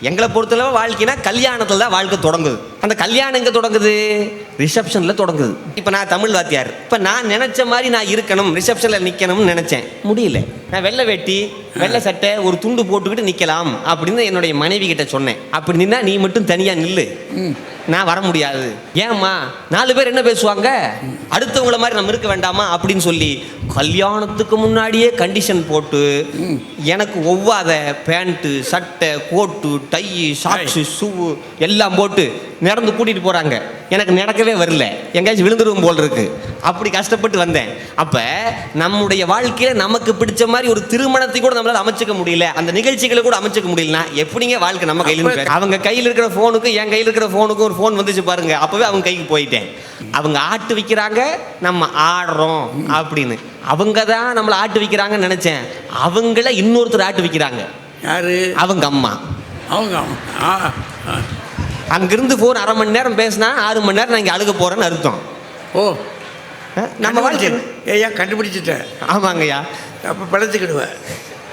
எங்களை பொறுத்தளவு வாழ்க்கைனா கல்யாணத்தில் தான் வாழ்க்கை தொடங்குது. அந்த கல்யாணம் எங்கே தொடங்குது? ரிசப்ஷனில் தொடங்குது. இப்போ நான் தமிழ் வாத்தியார். இப்போ நான் நினச்ச மாதிரி நான் இருக்கணும். ரிசப்ஷனில் நிற்கணும்னு நினச்சேன். முடியல. நான் வெள்ளை வேட்டி வெள்ளை சட்டை ஒரு துண்டு போட்டுக்கிட்டு நிற்கலாம் அப்படின்னு என்னுடைய மனைவி கிட்ட சொன்னேன். அப்படி நின்னா நீ மட்டும் தனியாக நில்லு. நான் வர முடியாது. ஏம்மா நாலு பேர் என்ன பேசுவாங்க? அடுத்தவங்கள மாதிரி நம்ம இருக்க வேண்டாமா? அப்படின்னு சொல்லி கல்யாணத்துக்கு முன்னாடியே கண்டிஷன் போட்டு எனக்கு ஒவ்வாத பேண்ட்டு சட்டை கோட்டு டை சாக்ஸு ஷூ எல்லாம் போட்டு நடந்து கூட்டிட்டு போறாங்க. எனக்கு நடக்கவே வரல. எங்கேயாச்சும் விழுந்துருவோம் போல் இருக்கு. அப்படி கஷ்டப்பட்டு வந்தேன். அப்ப நம்முடைய வாழ்க்கையில நமக்கு பிடிச்ச மாதிரி ஒரு திருமணத்தை கூட நம்மளால அமைச்சுக்க முடியல. அந்த நிகழ்ச்சிகளை கூட அமைச்சுக்க முடியலனா எப்படிங்க வாழ்க்கை நம்ம கையில அவங்க கையில் இருக்கிற ஃபோனுக்கும் என் கையில் இருக்கிற ஃபோனுக்கும் ஒரு ஃபோன் வந்துச்சு பாருங்க. அப்பவே அவங்க கைக்கு போயிட்டேன். அவங்க ஆட்டு வைக்கிறாங்க நம்ம ஆடுறோம் அப்படின்னு. அவங்க தான் நம்மளை ஆட்டு வைக்கிறாங்கன்னு நினைச்சேன். அவங்கள இன்னொருத்தர் ஆட்டு வைக்கிறாங்க. யாரு? அவங்க அம்மா. அவங்க. அங்கிருந்து ஃபோன் அரை மணி நேரம் பேசினா ஆறு மணி நேரம் நான் இங்கே அழுக போறேன்னு அர்த்தம். ஓ. நம்ம வாழ்க்கை ஏய்யா கண்டுபிடிச்சிட்டேன் ஆமாங்கய்யா. அப்போ பிழைச்சிக்கிடுவேன்